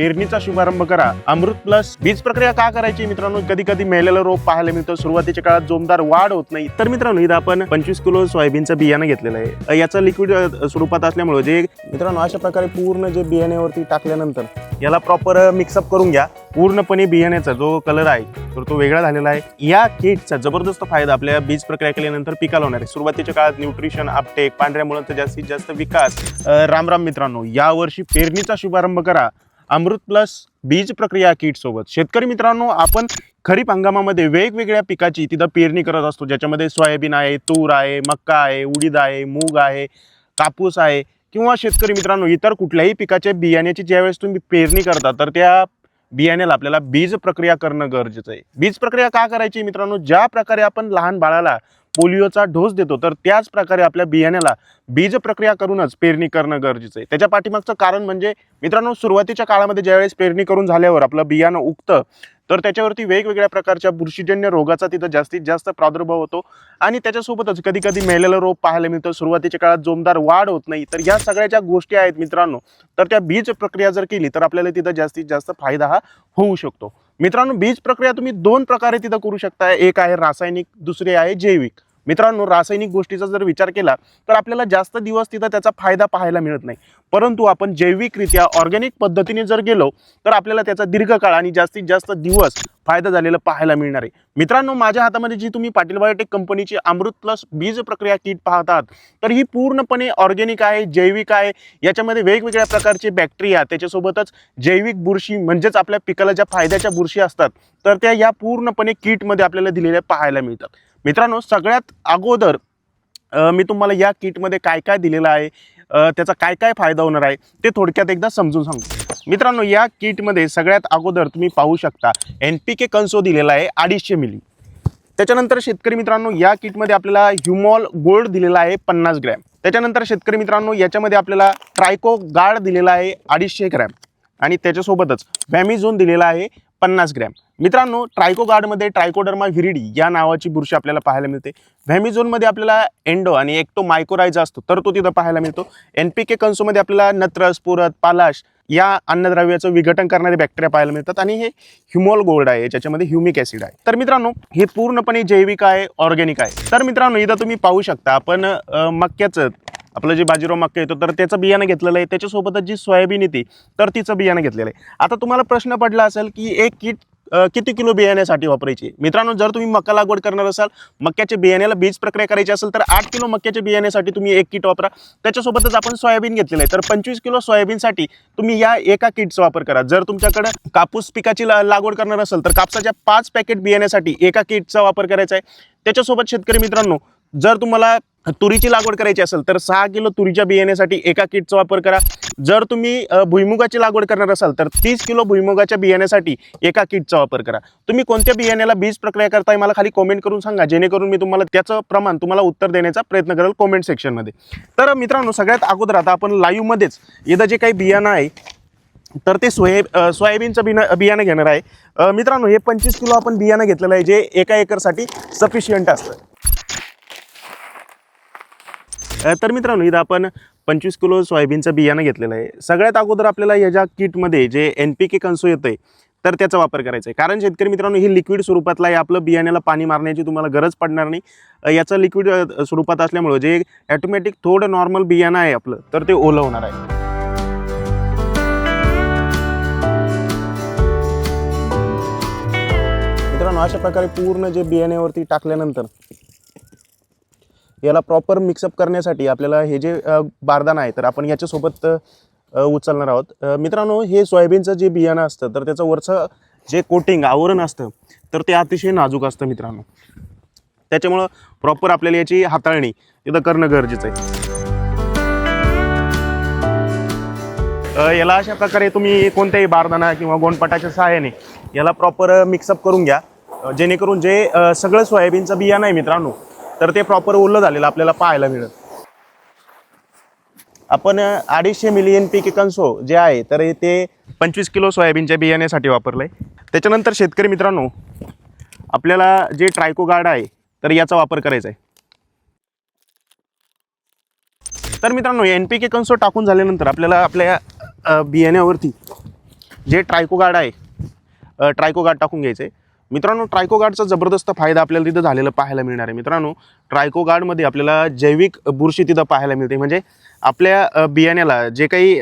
पेरणीचा शुभारंभ करा. अमृत प्लस बीज प्रक्रिया का करायची मित्रांनो? कधी कधी मेलेला रोप पाहायला मिळतं. सुरुवातीच्या काळात जोमदार वाढ होत नाही. तर मित्रांनो इथं आपण पंचवीस किलो सोयाबीनचं बियाणं घेतलेलं आहे. याचं लिक्विड स्वरूपात असल्यामुळे जे मित्रांनो अशा प्रकारे पूर्ण जे बियाण्यावरती टाकल्यानंतर याला प्रॉपर मिक्सअप करून घ्या. पूर्णपणे बियाण्याचा जो कलर आहे तर तो वेगळा झालेला आहे. या किटचा जबरदस्त फायदा आपल्या बीज प्रक्रिया केल्यानंतर पिकाला होणार आहे. सुरुवातीच्या काळात न्यूट्रिशन अपटेक पांढऱ्या मुलांचा जास्तीत जास्त विकास. राम राम मित्रांनो यावर्षी पेरणीचा शुभारंभ करा. अमृत प्लस बीज प्रक्रिया किटसोबत शेतकरी मित्रांनो आपण खरीप हंगामामध्ये वेगवेगळ्या पिकाची तिथं पेरणी करत असतो. ज्याच्यामध्ये सोयाबीन आहे तूर आहे मक्का आहे उडीद आहे मूग आहे कापूस आहे किंवा शेतकरी मित्रांनो इतर कुठल्याही पिकाच्या बियाण्याची ज्यावेळेस तुम्ही पेरणी करता तर त्या बियाण्याला आपल्याला बीज प्रक्रिया करणं गरजेचं आहे. बीज प्रक्रिया का करायची मित्रांनो? ज्या प्रकारे आपण लहान बाळाला पोलिओचा डोस देतो. तर त्याच प्रकारे आपल्या बियाण्याला बीज प्रक्रिया करूनच पेरणी करणं गरजेचं आहे. त्याच्या पाठीमागचं कारण म्हणजे मित्रांनो सुरुवातीच्या काळामध्ये ज्यावेळेस पेरणी करून झाल्यावर आपलं बियाणं उगतं तर त्याच्यावरती वेगवेगळ्या प्रकारच्या बुरशीजन्य रोगाचा तिथं जास्तीत जास्त प्रादुर्भाव होतो. आणि त्याच्यासोबतच कधी कधी मेलेलं रोग पाहायला मिळतं. सुरुवातीच्या काळात जोमदार वाढ होत नाही. तर या सगळ्या ज्या गोष्टी आहेत मित्रांनो. तर त्या बीज प्रक्रिया जर केली तर आपल्याला तिथं जास्तीत जास्त फायदा हा होऊ शकतो. मित्रांनो बीज प्रक्रिया तुम्ही दोन प्रकारे तिथं करू शकता एक आहे रासायनिक दुसरी आहे जैविक. मित्रांनो रासायनिक गोष्टीचा जर विचार केला तर आपल्याला जास्त दिवस तिथं त्याचा फायदा पाहायला मिळत नाही. परंतु आपण जैविकरित्या ऑर्गॅनिक पद्धतीने जर गेलो तर आपल्याला त्याचा दीर्घकाळ आणि जास्तीत जास्त दिवस फायदा झालेला पाहायला मिळणार आहे. मित्रांनो माझ्या हातामध्ये जी तुम्ही पाटील बायोटेक कंपनीची अमृत प्लस बीज प्रक्रिया किट पाहतात तर ही पूर्णपणे ऑर्गॅनिक आहे जैविक आहे. याच्यामध्ये वेगवेगळ्या प्रकारचे बॅक्टेरिया त्याच्यासोबतच जैविक बुरशी म्हणजेच आपल्या पिकाला ज्या फायद्याच्या बुरशी असतात तर त्या या पूर्णपणे किटमध्ये आपल्याला दिलेल्या पाहायला मिळतात. मित्रांनो सगळ्यात अगोदर मी तुम्हाला या किटमध्ये काय काय दिलेलं आहे त्याचा काय काय फायदा होणार आहे ते थोडक्यात एकदा समजून सांगतो. मित्रांनो या किटमध्ये सगळ्यात अगोदर तुम्ही पाहू शकता एन पी के कन्सो दिलेला आहे अडीचशे मिली. त्याच्यानंतर शेतकरी मित्रांनो या किटमध्ये आपल्याला ह्युमॉल गोल्ड दिलेला आहे पन्नास ग्रॅम. त्याच्यानंतर शेतकरी मित्रांनो याच्यामध्ये आपल्याला ट्रायको गार्ड दिलेला आहे अडीचशे ग्रॅम. आणि त्याच्यासोबतच व्हॅमिझोन दिलेला आहे पन्नास ग्रॅम. मित्रांनो ट्रायको गार्डमध्ये ट्रायकोडर्मा व्हिरिडी या नावाची बुरशी आपल्याला पाहायला मिळते. व्हॅमिझोनमध्ये आपल्याला एंडो आणि एक्टो मायकोरायझा असतो तर तो तिथं पाहायला मिळतो. एन पी के कन्सोमध्ये आपल्याला नत्रस पुरत पालाश या अन्नद्रव्याचं विघटन करणारे बॅक्टेरिया पाहायला मिळतात आणि हे ह्युमोल गोल्ड आहे ज्याच्यामध्ये ह्युमिक ॲसिड आहे. तर मित्रांनो हे पूर्णपणे जैविक आहे ऑर्गॅनिक आहे. तर मित्रांनो इथं तुम्ही पाहू शकता आपण मक्क्याचं मक्याचं आपलं जे बाजीराव मक्का येतो तर त्याचं बियाणं घेतलेलं आहे. त्याच्यासोबतच जी सोयाबीन येते तर तिचं बियाणं घेतलेलं आहे. आता तुम्हाला प्रश्न पडला असेल की एक किट किती किलो बियाण्यासाठी वापरायची? मित्रांनो जर तुम्ही मका लागवड करणार असाल मक्याच्या बियाण्याला बीज प्रक्रिया करायची असेल तर आठ किलो मक्याच्या बियाण्यासाठी तुम्ही एक किट वापरा. त्याच्यासोबतच आपण सोयाबीन घेतलेलं आहे. तर पंचवीस किलो सोयाबीनसाठी तुम्ही या एका किटचा वापर करा. जर तुमच्याकडे कापूस पिकाची ला- लागवड करणार असेल तर कापसाच्या पाच पॅकेट बियाण्यासाठी एका किटचा वापर करायचा आहे. त्याच्यासोबत शेतकरी मित्रांनो जर तुम्हाला तुरीची लागवड करायची असेल तर सहा किलो तुरीच्या बियाण्यासाठी एका किटचा वापर करा. जर तुम्ही भुईमुगाची लागवड करणार असाल तर तीस किलो भुईमुगाच्या बियाण्यासाठी एका किटचा वापर करा. तुम्ही कोणत्या बियाण्याला बीज प्रक्रिया करताय मला खाली कॉमेंट करून सांगा. जेणेकरून मी तुम्हाला त्याचं प्रमाण तुम्हाला उत्तर देण्याचा प्रयत्न करेल कॉमेंट सेक्शनमध्ये तर मित्रांनो सगळ्यात अगोदर आता आपण लाईव्हमध्येच इथं जे काही बियाणं आहे तर ते सोया सोयाबीनचं बिना बियाणं घेणार आहे. मित्रांनो हे पंचवीस किलो आपण बियाणं घेतलेलं आहे जे एका एकरसाठी सफिशियंट असतं. तर मित्रांनो इथं आपण पंचवीस किलो सोयाबीनचं बियाणं घेतलेलं आहे. सगळ्यात अगोदर आपल्याला ह्याच्या किटमध्ये जे एन पी के कन्सो येतं आहे तर त्याचा वापर करायचा आहे. कारण शेतकरी मित्रांनो ही लिक्विड स्वरूपातला आहे आपलं बियाण्याला पाणी मारण्याची तुम्हाला गरज पडणार नाही. याचं लिक्विड स्वरूपात असल्यामुळं जे ॲटोमॅटिक थोडं नॉर्मल बियाणं आहे आपलं तर ते ओलं होणार आहे. मित्रांनो अशा प्रकारे पूर्ण जे बियाण्यावरती टाकल्यानंतर याला प्रॉपर मिक्सअप करण्यासाठी आपल्याला हे जे बारदाना आहे तर आपण याच्यासोबत उचलणार आहोत. मित्रांनो हे सोयाबीनचं जे बियाणं असतं तर त्याचं वरचं जे कोटिंग आवरण असतं तर ते अतिशय नाजूक असतं मित्रांनो. त्याच्यामुळं प्रॉपर आपल्याला याची हाताळणी तिथं करणं गरजेचं आहे. याला अशा प्रकारे तुम्ही कोणत्याही बारदाना किंवा गोंडपाटाच्या सहाय्याने याला प्रॉपर मिक्सअप करून घ्या. जेणेकरून जे सगळं सोयाबीनचं बियाणं आहे मित्रांनो तर ते प्रॉपर ओलं झालेलं आपल्याला पाहायला मिळेल. आपण अडीचशे मिलियन पी के कन्सो जे आहे तर ते पंचवीस किलो सोयाबीनच्या बियाण्यासाठी वापरलं आहे त्याच्यानंतर शेतकरी मित्रांनो आपल्याला जे ट्रायको गार्ड आहे तर याचा वापर करायचा आहे. तर मित्रांनो एन पी के कन्सो टाकून झाल्यानंतर आपल्याला आपल्या बियाण्यावरती जे ट्रायको गार्ड आहे ट्रायको गार्ड टाकून घ्यायचं आहे मित्रांनो ट्रायको गार्डचा जबरदस्त फायदा आपल्याला तिथं झालेला पाहायला मिळणार आहे. मित्रांनो ट्रायको गार्डमध्ये आपल्याला जैविक बुरशी तिथं पाहायला मिळते. म्हणजे आपल्या बियाण्याला जे काही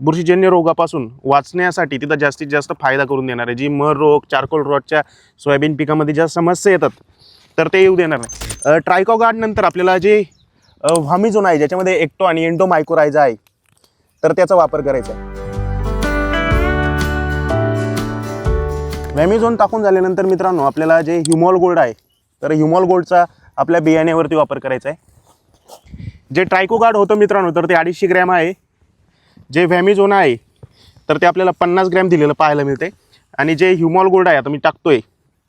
बुरशीजन्य रोगापासून वाचण्यासाठी तिथं जास्तीत जास्त फायदा करून देणार आहे. जी मर रोग चारकोल रोगच्या सोयाबीन पिकामध्ये ज्या समस्या येतात तर ते येऊ देणार नाही. अ, ट्रायको नंतर आपल्याला जे व्हामिझोन आहे ज्याच्यामध्ये एक्टो आणि एंडोमायक्रोरायझा आहे तर त्याचा वापर करायचा आहे. व्हॅमिझोन टाकून झाल्यानंतर मित्रांनो आपल्याला जे ह्युमॉल गोल्ड आहे तर ह्युमॉल गोल्डचा आपल्या बियाण्यावरती वापर करायचा आहे. जे ट्रायको गार्ड होतं मित्रांनो तर ते अडीचशे ग्रॅम आहे. जे व्हॅमिझोन आहे तर ते आपल्याला पन्नास ग्रॅम दिलेलं पाहायला मिळते आणि जे ह्युमॉल गोल्ड आहे आता मी टाकतोय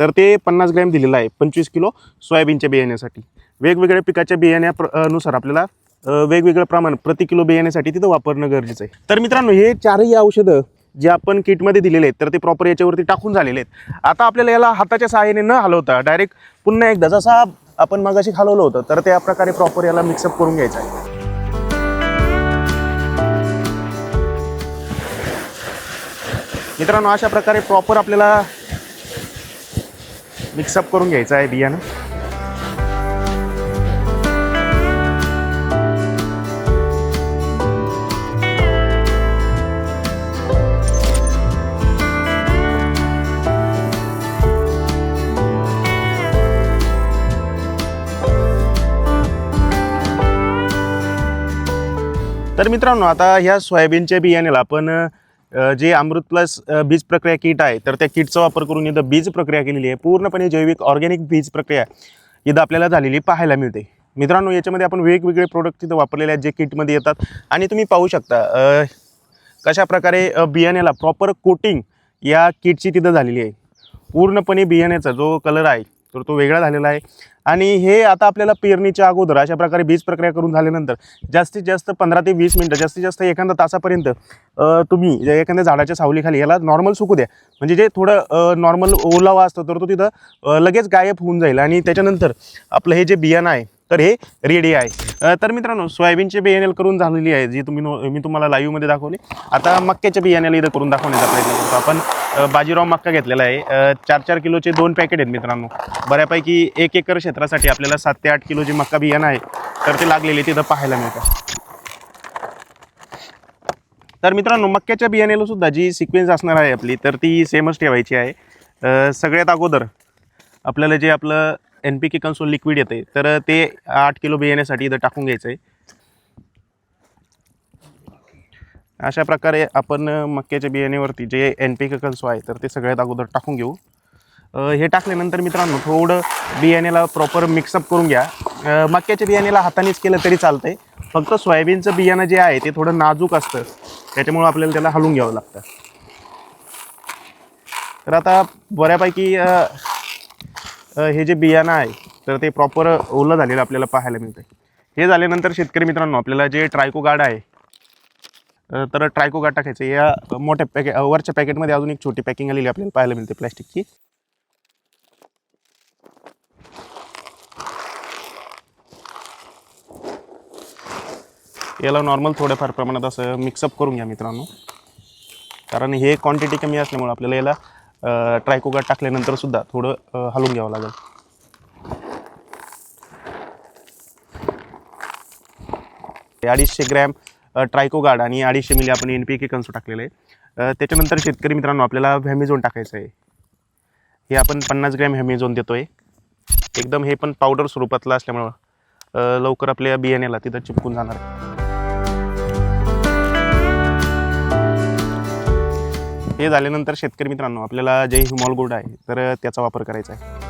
तर ते पन्नास ग्रॅम दिलेलं आहे पंचवीस किलो सोयाबीनच्या बियाण्यासाठी. वेगवेगळ्या पिकाच्या बियाण्या प्र- नुसार आपल्याला वेगवेगळं प्रमाण प्रति किलो बियाण्यासाठी तिथं वापरणं गरजेचं आहे. तर मित्रांनो हे चारही औषधं जे आपण किटमध्ये दिलेले आहेत तर ते प्रॉपर याच्यावरती टाकून झालेले आहेत. आता आपल्याला याला हाताच्या सहाय्याने न हलवता डायरेक्ट पुन्हा एकदा जसा आपण मगाशी हलवलं होतं तर त्या प्रकारे प्रॉपर याला मिक्सअप करून घ्यायचं आहे. मित्रांनो अशा प्रकारे प्रॉपर आपल्याला मिक्सअप करून घ्यायचं आहे बियाणं. तर मित्रांनो आता ह्या सोयाबीनच्या बियाण्याला आपण जे अमृत प्लस बीज प्रक्रिया किट आहे तर त्या किटचा वापर करून इथं बीज प्रक्रिया केलेली आहे. पूर्णपणे जैविक ऑर्गॅनिक बीज प्रक्रिया इथं आपल्याला झालेली पाहायला मिळते. मित्रांनो याच्यामध्ये आपण वेगवेगळे प्रोडक्ट तिथं वापरलेले आहेत जे किटमध्ये येतात. आणि तुम्ही पाहू शकता कशा प्रकारे बियाण्याला प्रॉपर कोटिंग या किटची तिथं झालेली आहे. पूर्णपणे बियाण्याचा जो कलर आहे तर तो वेगळा झालेला आहे. आणि हे आता आपल्याला पेरणीच्या अगोदर अशा प्रकारे बीज प्रक्रिया करून झाल्यानंतर जास्तीत जास्त पंधरा ते वीस मिनटं जास्तीत जास्त एखाद्या तासापर्यंत तुम्ही एखाद्या झाडाच्या सावलीखाली याला नॉर्मल सुकू द्या. म्हणजे जे थोडं नॉर्मल ओलावा असतो तर तो तिथं लगेच गायब होऊन जाईल. आणि त्याच्यानंतर आपलं हे जे बियाणं आहे तर हे रेडी आहे. तर मित्रांनो सोयाबीनचे बियाणे करून झालेली आहे जी तुम्ही नो- मी तुम्हाला लाईव्हमध्ये दाखवली. आता मक्याच्या बियाण्याला इथं करून दाखवण्याचा प्रयत्न करतो. आपण बाजीराव मक्का घेतलेला आहे. चार चार किलोचे दोन पॅकेट आहेत मित्रांनो. बऱ्यापैकी एक एकर क्षेत्रासाठी आपल्याला सात ते आठ किलोचे मक्का बियाणं आहे. तर ते लागलेले तिथं पाहायला मिळतं. तर मित्रांनो मक्याच्या बियाण्याला सुद्धा जी सिक्वेन्स असणार आहे आपली तर ती सेमच ठेवायची आहे. सगळ्यात अगोदर आपल्याला जे आपलं N P K console liquid येते तर ते आठ किलो बियाण्यासाठी इथं टाकून घ्यायचं आहे अशा प्रकारे आपण मक्याच्या बियाण्यावरती जे एन पी के कन्सो आहे तर ते सगळ्यात अगोदर टाकून घेऊ. हे टाकल्यानंतर मित्रांनो थोडं बियाण्याला प्रॉपर मिक्सअप करून घ्या. मक्याच्या बियाण्याला हातानेच केलं तरी चालतं आहे फक्त सोयाबीनचं बियाणं जे आहे ते थोडं नाजूक असतं. त्याच्यामुळं आपल्याला त्याला हलवून घ्यावं लागतं. तर आता बऱ्यापैकी हे जे बियाणं आहे तर ते प्रॉपर ओलं झालेलं आपल्याला पाहायला मिळतं हे झाल्यानंतर शेतकरी मित्रांनो आपल्याला जे ट्रायको गार्ड आहे तर ट्रायको गार्ड टाकायचं. या मोठ्या पॅके वरच्या पॅकेटमध्ये अजून एक छोटी पॅकिंग आलेली आपल्याला पाहायला मिळते प्लॅस्टिकची याला नॉर्मल थोड्याफार प्रमाणात असं मिक्सअप करून घ्या मित्रांनो. कारण हे क्वांटिटी कमी असल्यामुळे आपल्याला याला ट्रायको गार्ड टाकल्यानंतर सुद्धा थोडं हलवून घ्यावं लागेल. अडीचशे ग्रॅम ट्रायको गार्ड आणि अडीचशे मिली आपण एन पी के कन्सो टाकलेलं आहे त्याच्यानंतर शेतकरी मित्रांनो आपल्याला व्हॅमिझोन टाकायचं आहे. हे आपण पन्नास ग्रॅम व्हॅमेझोन देतो आहे एकदम हे पण पावडर स्वरूपातलं असल्यामुळं लवकर आपल्या बियाण्याला तिथं चिपकून जाणार. हे झाल्यानंतर शेतकरी मित्रांनो आपल्याला जे हिमॉल गोड आहे तर त्याचा वापर करायचा आहे.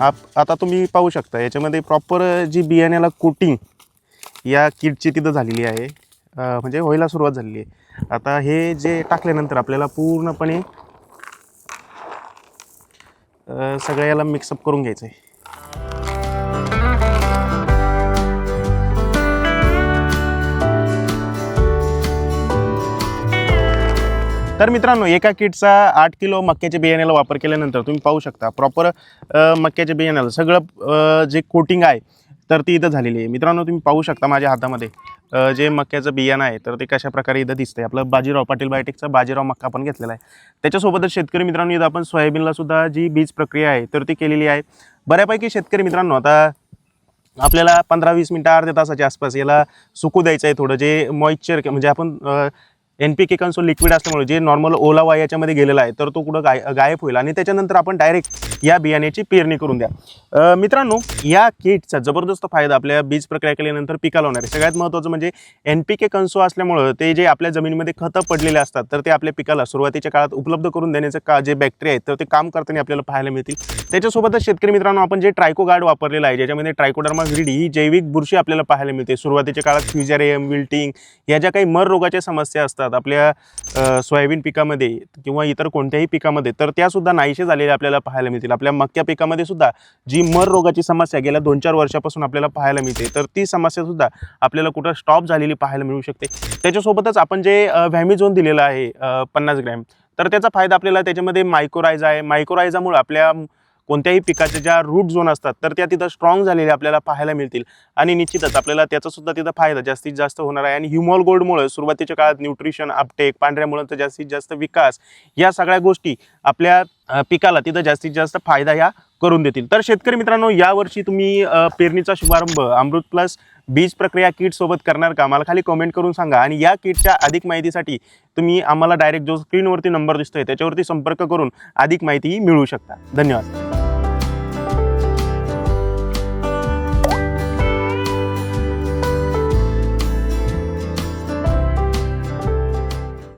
आप आता तुम्ही पाहू शकता याच्यामध्ये प्रॉपर जी बियाण्याला कोटिंग या किटची तिथं झालेली आहे. म्हणजे व्हायला सुरुवात झालेली आहे. आता हे जे टाकल्यानंतर आपल्याला पूर्णपणे सगळ्याला सगळं याला मिक्सअप करून घ्यायचं आहे. तर मित्रांनो एका किटचा आठ किलो मक्याच्या बियाण्याला वापर केल्यानंतर तुम्ही पाहू शकता प्रॉपर मक्याच्या बियाण्याला. सगळं जे कोटिंग आहे तर ती इथं झालेली आहे. मित्रांनो तुम्ही पाहू शकता माझ्या हातामध्ये जे मक्याचं बियाणं आहे तर ते कशा प्रकारे इथं दिसतंय. आपलं बाजीराव पाटील बायोटेकचा बाजीराव मक्का आपण घेतलेला आहे. त्याच्यासोबतच शेतकरी मित्रांनो इथं आपण सोयाबीनला सुद्धा जी बीज प्रक्रिया आहे तर ती केलेली आहे. बऱ्यापैकी शेतकरी मित्रांनो आता आपल्याला पंधरा वीस मिनटं अर्ध्या तासाच्या आसपास याला सुकू द्यायचं आहे थोडं जे मॉइश्चर म्हणजे आपण N P K console liquid असल्यामुळे जे नॉर्मल ओलावा याच्यामध्ये गेलेला आहे तर तो कुठं गाय गायब होईल. आणि त्याच्यानंतर आपण डायरेक्ट या बियाण्याची पेरणी करून द्या. मित्रांनो या किटचा जबरदस्त फायदा आपल्या बीज प्रक्रिया केल्यानंतर पिकाला होणार आहे. सगळ्यात महत्त्वाचं म्हणजे एन पी के कन्सो असल्यामुळं ते जे आपल्या जमिनीमध्ये खतं पडलेले असतात तर ते आपल्या पिकाला सुरुवातीच्या काळात उपलब्ध करून देण्याचं का जे बॅक्टेरिया आहेत तर ते काम करताना आपल्याला पाहायला मिळतील. त्याच्यासोबतच शेतकरी मित्रांनो आपण जे ट्रायको गार्ड वापरलेलं आहे ज्याच्यामध्ये ट्रायकोडर्मा व्हिडी ही जैविक बुरशी आपल्याला पाहायला मिळते. सुरुवातीच्या काळात फ्युजॅरियम विल्टिंग या ज्या काही मर रोगाच्या समस्या असतात आपल्या सोयाबीन पिकामध्ये किंवा इतर कोणत्याही पिकामध्ये तर त्यासुद्धा नाहीशे झालेल्या आपल्याला पाहायला मिळतील. आपल्या मक्या पिकामध्ये सुद्धा जी मर रोगाची समस्या गेल्या दोन चार वर्षापासून आपल्याला पाहायला मिळते तर ती समस्यासुद्धा आपल्याला कुठं स्टॉप झालेली पाहायला मिळू शकते. त्याच्यासोबतच आपण जे व्हॅमिझोन दिलेलं आहे पन्नास ग्रॅम तर त्याचा फायदा आपल्याला त्याच्यामध्ये मायक्रोरायझा आहे. मायक्रोरायझामुळे आपल्या कोणत्याही पिकाच्या ज्या रूट झोन असतात तर त्या तिथं स्ट्रॉंग झालेल्या आपल्याला पाहायला मिळतील. आणि निश्चितच आपल्याला त्याचासुद्धा तिथं फायदा जास्तीत जास्त होणार आहे. आणि ह्युमॉल गोल्डमुळे सुरुवातीच्या काळात न्यूट्रिशन अपटेक पांढऱ्या मुलांचा जास्तीत जास्त विकास या सगळ्या गोष्टी आपल्या पिकाला तिथं जास्तीत जास्त फायदा ह्या करून देतील. तर शेतकरी मित्रांनो यावर्षी तुम्ही पेरणीचा शुभारंभ अमृत प्लस बीज प्रक्रिया किट सोबत करणार का? मला खाली कमेंट करून सांगा. आणि या किटच्या अधिक माहितीसाठी तुम्ही आम्हाला डायरेक्ट जो स्क्रीनवरती नंबर दिसतोय त्याच्यावरती संपर्क करून अधिक माहिती मिळवू शकता. धन्यवाद.